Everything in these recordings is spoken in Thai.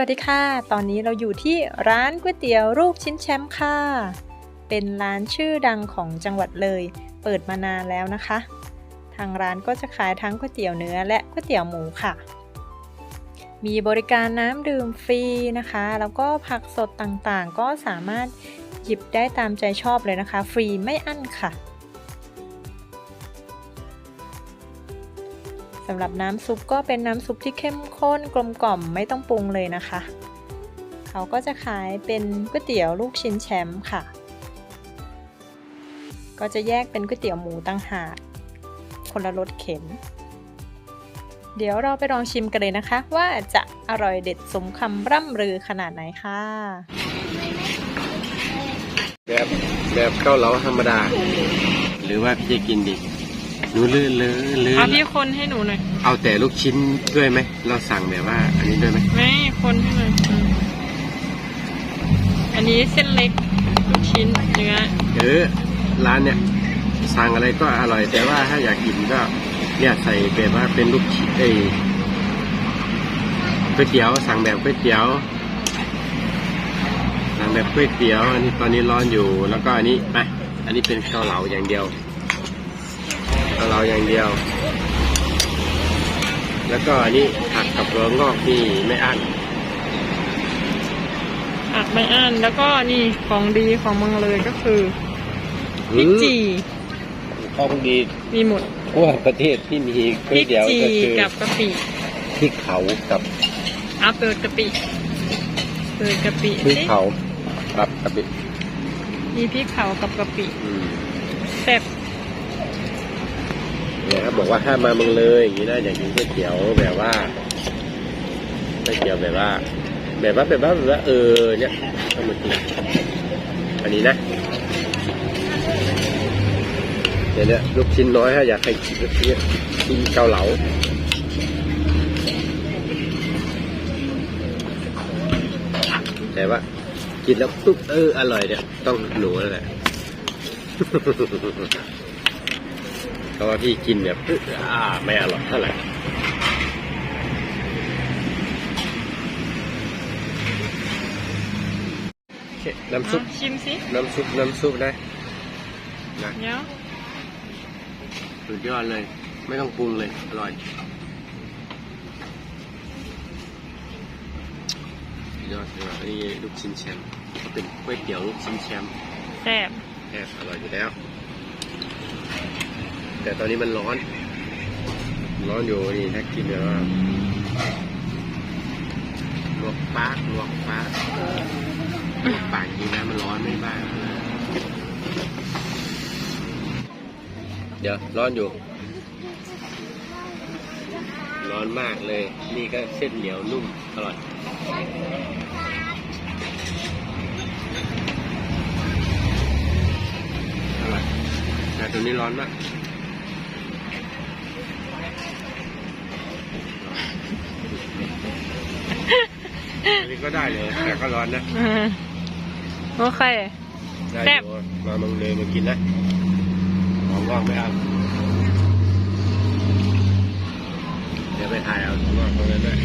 วัสดีค่ะ ตอนนี้เราอยู่ที่ร้านก๋วยเตี๋ยวลูกชิ้นแชมป์ค่ะ เป็นร้านชื่อดังของจังหวัดเลย เปิดมานานแล้วนะคะ ทางร้านก็จะขายทั้งก๋วยเตี๋ยวเนื้อและก๋วยเตี๋ยวหมูค่ะ มีบริการน้ำดื่มฟรีนะคะ แล้วก็ผักสดต่างๆ ก็สามารถหยิบได้ตามใจชอบเลยนะคะ ฟรีไม่อั้นค่ะ สำหรับน้ำซุปก็เป็นน้ำซุปที่เข้มข้นกลมกล่อมไม่ต้องปรุงเลยนะคะ เขาก็จะขายเป็นก๋วยเตี๋ยวลูกชิ้นแชมป์ค่ะ ก็จะแยกเป็นก๋วยเตี๋ยวหมูตั้งหากคนละรสเข็น เดี๋ยวเราไปลองชิมกันเลยนะคะ ว่าจะอร่อยเด็ดสมคำร่ำลือขนาดไหนค่ะ แบบแบบเกาเหลาธรรมดา หรือว่าพี่จะกินดิ หนูลื่นเลยลื่นเอาพี่คนให้หนูหน่อย เอาแต่ลูกชิ้นด้วยไหม เราสั่งแบบว่า อันนี้ด้วยไหมไม่คนให้หน่อยอันนี้เส้นเล็กลูกชิ้นเนื้อเออร้านเนี่ยสั่งอะไรก็อร่อย แต่ว่าถ้าอยากกินก็เนี่ยใส่แบบว่าเป็นลูกชิ้นเอ้ยก๋วยเตี๋ยวสั่งแบบก๋วยเตี๋ยวสั่งแบบก๋วยเตี๋ยว อันนี้ตอนนี้ร้อนอยู่แล้วก็อันนี้ไปอันนี้เป็นเกาเหลาอย่างเดียว เกาเหลาอย่างเดียว แล้วก็อันนี้ผักกับถั่วงอกนี่ไม่อั้นอักไม่อั้นแล้วก็นี่ของดีของเมืองเลยก็คือพริกจีของดีมีหมดทั่วประเทศที่มีพก๋วริยกเตี๋ยวจีก็คือกับกะปิพริกเผากับเอาเปิดกะปิเปิดกะปิพริกสิเผากับกะปิมีพริกเผากับกะปิอืมแซ่บเนี่ยครับบอกว่าถ้ามาเมืองเลยอย่างนี้นะอยากกินก๋วยเตี๋ยวแบบว่าก๋วยเตี๋ยวแบบว่า แบบว่าแบบว่าแบบว่าเออเนี่ยต้องมากินอันนี้นะเดี๋ยวเนี่ยลูกชิ้นน้อยถ้าอยากให้กินลูกชิ้นกินเกาเหลาแต่ว่ากินแล้วปุ๊บเอออร่อยเนี่ยต้องหนูนั่นแหละ เพราะว่าพี่กินแบบปึ๊บอ่าไม่อร่อยเท่าไหร่โอเคน้ำซุปเอาชิมสิน้ำซุปน้ำซุปได้นะเดี๋ยวสุดยอดเลย ไม่ต้องปรุงเลย อร่อยสุดยอดเลยอันนี้ลูกชิ้นแชมป์เขาเป็นก๋วยเตี๋ยวลูกชิ้นแชมป์แซ่บแอบอร่อยอยู่แล้ว แต่ตอนนี้มันร้อน ร้อนอยู่นี่ถ้ากินแบบว่าลวกปากลวกปากลวกปากจริงนะมันร้อนไม่บ้าเดี๋ยวร้อนอยู่ ร้อนมากเลย นี่ก็เส้นเหนียวนุ่มอร่อยอร่อยแต่ตัวนี้ร้อนมาก อั นนี้ก็ได้เลยแต่ก็ร้อนนะอืมโอเค ได้แซ่บ อยู่มาเมืองเลยมากินนะของว่างไม่เอาเดี๋ยวไปถ่ายเอาของว่างตรงนั้นด้วย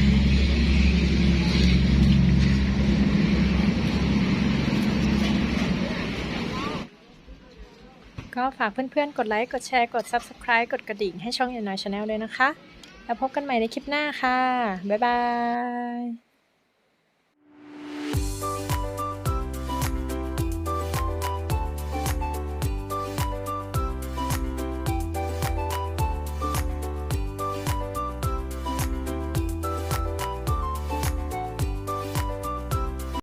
ก็ฝากเพื่อนๆ กดไลค์ กดแชร์ กด Subscribe กดกระดิ่งให้ช่องยานอยชาแนลด้วยนะคะ แล้วพบกันใหม่ในคลิปหน้าค่ะ บ๊ายบาย